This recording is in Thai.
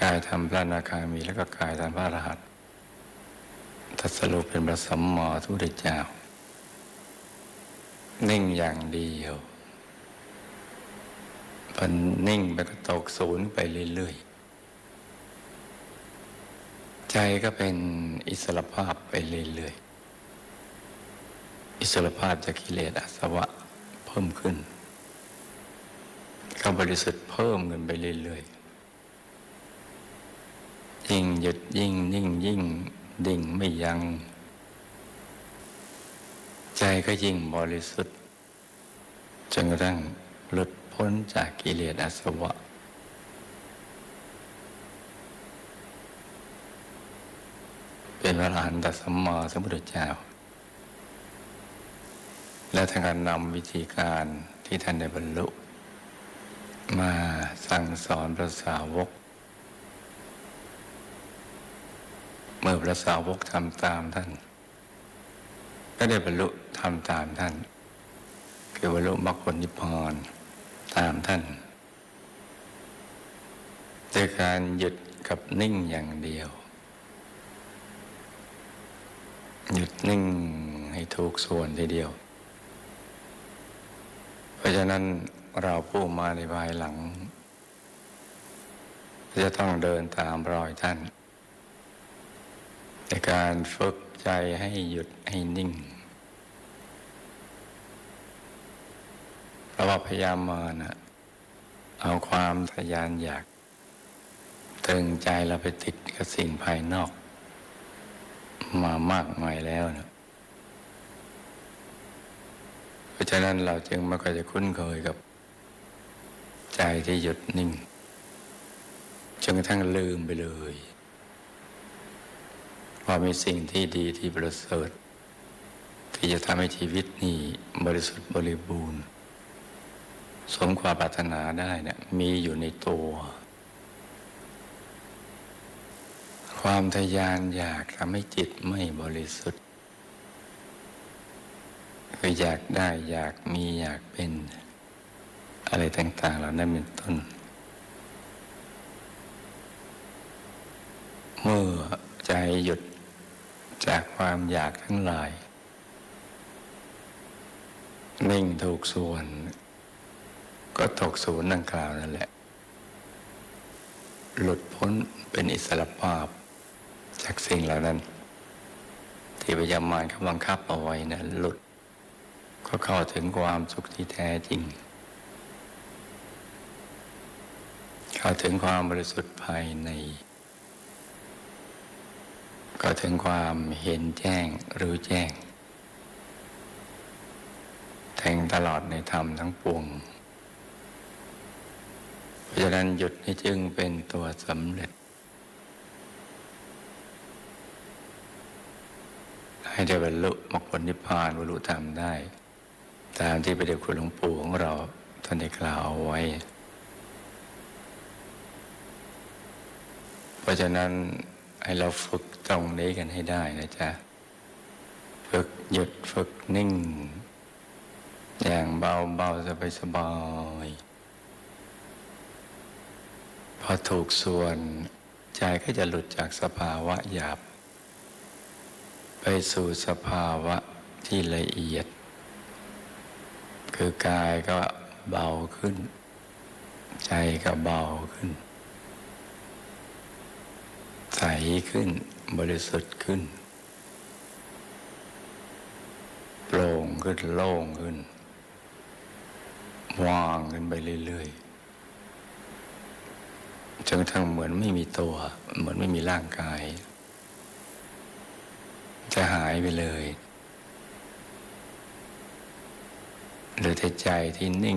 กายทำพระนาคามีแล้วก็กายทำพระอรหันต์ตรัสรุปเป็นพระสัมมาสัมพุทธเจ้า นิ่งอย่างเดียวมันนิ่งไปก็ตกศูนย์ไปเรื่อยๆ ใจก็เป็นอิสระภาพไปเรื่อยๆ อิสระภาพจากกิเลสอาสวะเพิ่มขึ้นก็บริสุทธิ์เพิ่มขึ้นไปเรื่อยๆ ยิ่งหยุดยิ่งนิ่งยิ่งดิ่งไม่ยัง้งใจก็ยิ่งบริสุทธิ์จนกระทั่งหลุดพ้นจากกิเลสอาสวะ เป็นพระอรหันตสัมมาสัมพุทธเจ้า และทางการนำวิธีการที่ท่านได้บรรลุ มาสั่งสอนพระสาวก เมื่ อพระสาวกทำตามท่าน ก็ได้บรรลุทำตามท่าน คือบรรลุมรรคผลนิพพานตามท่านด้วยการหยุดกับนิ่งอย่างเดียว หยุดนิ่งให้ถูกส่วนทีเดียว เพราะฉะนั้นเราผู้มาในภายหลัง จะต้องเดินตามรอยท่าน ในการฝึกใจให้หยุดให้นิ่งเราพยายามมานะเอาความทะยานอยากตรึงใจเราไปติดกับสิ่งภายนอก มามากมายแล้วนะเพราะฉะนั้นเราจึงไม่ค่อยจะคุ้นเคยกับ ใจที่หยุดนิ่งจนกระทั่งลืมไปเลย ว่ามีสิ่งที่ดีที่ประเสริฐที่จะทำให้ชีวิตนี้บริสุทธิ์บริบูรณ์ สมความปรารถนาได้เนี่ยมีอยู่ในตัว ความทะยานอยากทำให้จิตไม่บริสุทธิ์คืออยากได้อยากมีอยากเป็น อะไรต่าง ๆ เหล่านั้นเป็นต้น เมื่อใจหยุด จากความอยากทั้งหลาย นิ่งถูกส่วน ก็ตกศูนย์ดังกล่าวนั่นแหละ หลุดพ้นเป็นอิสระภาพ จากสิ่งเหล่านั้น ที่พยามารเขาบังคับเอาไว้นะหลุด ก็เข้าถึงความสุขที่แท้จริง เข้าถึงความบริสุทธิ์ภายใน ก็ถึงความเห็นแจ้งรู้แจ้ง แทงตลอดในธรรมทั้งปวงเพราะฉะนั้นหยุดนี้จึงเป็นตัวสำเร็จ ให้ได้บรรลุมรรคผลนิพพานบรรลุธรรมได้ ตามที่พระเดชคุณหลวงปู่ของเราท่านได้กล่าวเอาไว้ เพราะฉะนั้น ให้เราฝึกตรงนี้กันให้ได้นะจ๊ะ ฝึกหยุดฝึกนิ่ง อย่างเบาเบาสบายสบายพอถูกส่วนใจก็จะหลุดจากสภาวะหยาบ ไปสู่สภาวะที่ละเอียด คือกายก็เบาขึ้น ใจก็เบาขึ้น ใสขึ้น บริสุทธิ์ขึ้น โปร่งขึ้นโล่งขึ้นว่างขึ้นไปเรื่อยๆจนกระทั่งเหมือนไม่มีตัว เหมือนไม่มีร่างกาย จะหายไปเลยเหลือแต่ใจที่นิ่ง